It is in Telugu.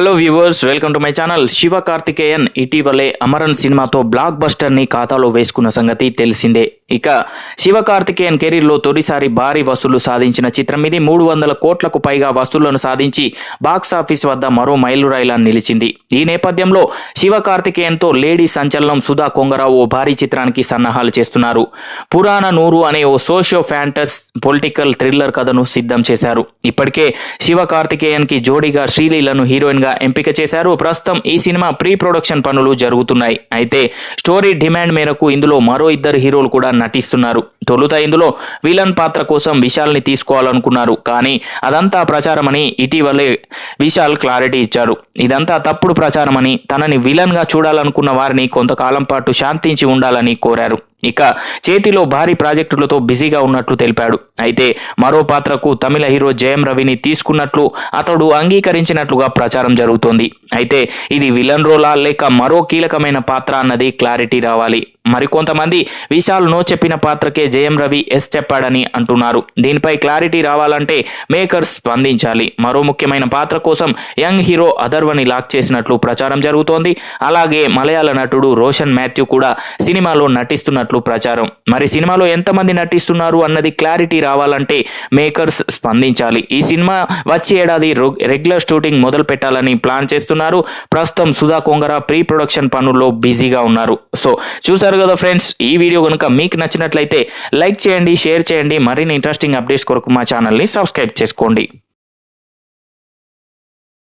Hello viewers welcome to my channel. Siva Karthikeyan ఇటీవలే అమరన్ సినిమాతో బ్లాక్ బస్టర్ని ఖాతాలో వేసుకున్న సంగతి తెలిసిందే. ఇక శివ కార్తికేయన్ కెరీర్లో తొలిసారి భారీ వసూలు సాధించిన చిత్రం ఇది మూడు వందల కోట్లకు పైగా వసూళ్ళను సాధించి బాక్స్ ఆఫీస్ వద్ద మరో మైలురాయిలా నిలిచింది. ఈ నేపథ్యంలో శివ కార్తికేయన్తో లేడీ సంచలనం సుధా కొంగరావు ఓ భారీ చిత్రానికి సన్నాహాలు చేస్తున్నారు. పురాణ నూరు అనే ఓ సోషియో ఫ్యాంటస్ పొలిటికల్ థ్రిల్లర్ కథను సిద్ధం చేశారు. ఇప్పటికే శివ కార్తికేయన్కి జోడీగా శ్రీలీలను హీరోయిన్గా ఎంపిక చేశారు. ప్రస్తుతం ఈ సినిమా ప్రీ ప్రొడక్షన్ పనులు జరుగుతున్నాయి. అయితే స్టోరీ డిమాండ్ మేరకు ఇందులో మరో ఇద్దరు హీరోలు కూడా నటిస్తున్నారు. తొలుత ఇందులో విలన్ పాత్ర కోసం విశాల్ని తీసుకోవాలనుకున్నారు. కానీ అదంతా ప్రచారమని ఇటీవలే విశాల్ క్లారిటీ ఇచ్చారు. ఇదంతా తప్పుడు ప్రచారమని తనని విలన్గా చూడాలనుకున్న వారిని కొంతకాలం పాటు శాంతించి ఉండాలని కోరారు. ఇక చేతిలో భారీ ప్రాజెక్టులతో బిజీగా ఉన్నట్లు తెలిపాడు. అయితే మరో పాత్రకు తమిళ హీరో జయం రవిని తీసుకున్నట్లు అతడు అంగీకరించినట్లుగా ప్రచారం జరుగుతోంది. అయితే ఇది విలన్ రోలా లేక మరో కీలకమైన పాత్ర అన్నది క్లారిటీ రావాలి. మరికొంతమంది విశాల్ నో చెప్పిన పాత్రకే జయం రవి ఎస్ చెప్పాడని అంటున్నారు. దీనిపై క్లారిటీ రావాలంటే మేకర్స్ స్పందించాలి. మరో ముఖ్యమైన పాత్ర కోసం యంగ్ హీరో అథర్వని లాక్ చేసినట్లు ప్రచారం జరుగుతోంది. అలాగే మలయాళ నటుడు రోషన్ మాథ్యూ కూడా సినిమాలో నటిస్తున్నట్లు ప్రచారం. మరి సినిమాలో ఎంతమంది నటిస్తున్నారు అన్నది క్లారిటీ రావాలంటే మేకర్స్ స్పందించాలి. ఈ సినిమా వచ్చే ఏడాది రెగ్యులర్ షూటింగ్ మొదలు పెట్టాలని ప్లాన్ చేస్తున్నారు. ప్రస్తుతం సుధా కొంగర ప్రీ ప్రొడక్షన్ పనుల్లో బిజీగా ఉన్నారు. సో చూసారు కదా ఫ్రెండ్స్ ఈ వీడియో కనుక మీకు నచ్చినట్లయితే లైక్ చేయండి షేర్ చేయండి. మరిన్ని ఇంట్రెస్టింగ్ అప్డేట్స్ కొరకు మా ఛానల్ని సబ్స్క్రైబ్ చేసుకోండి.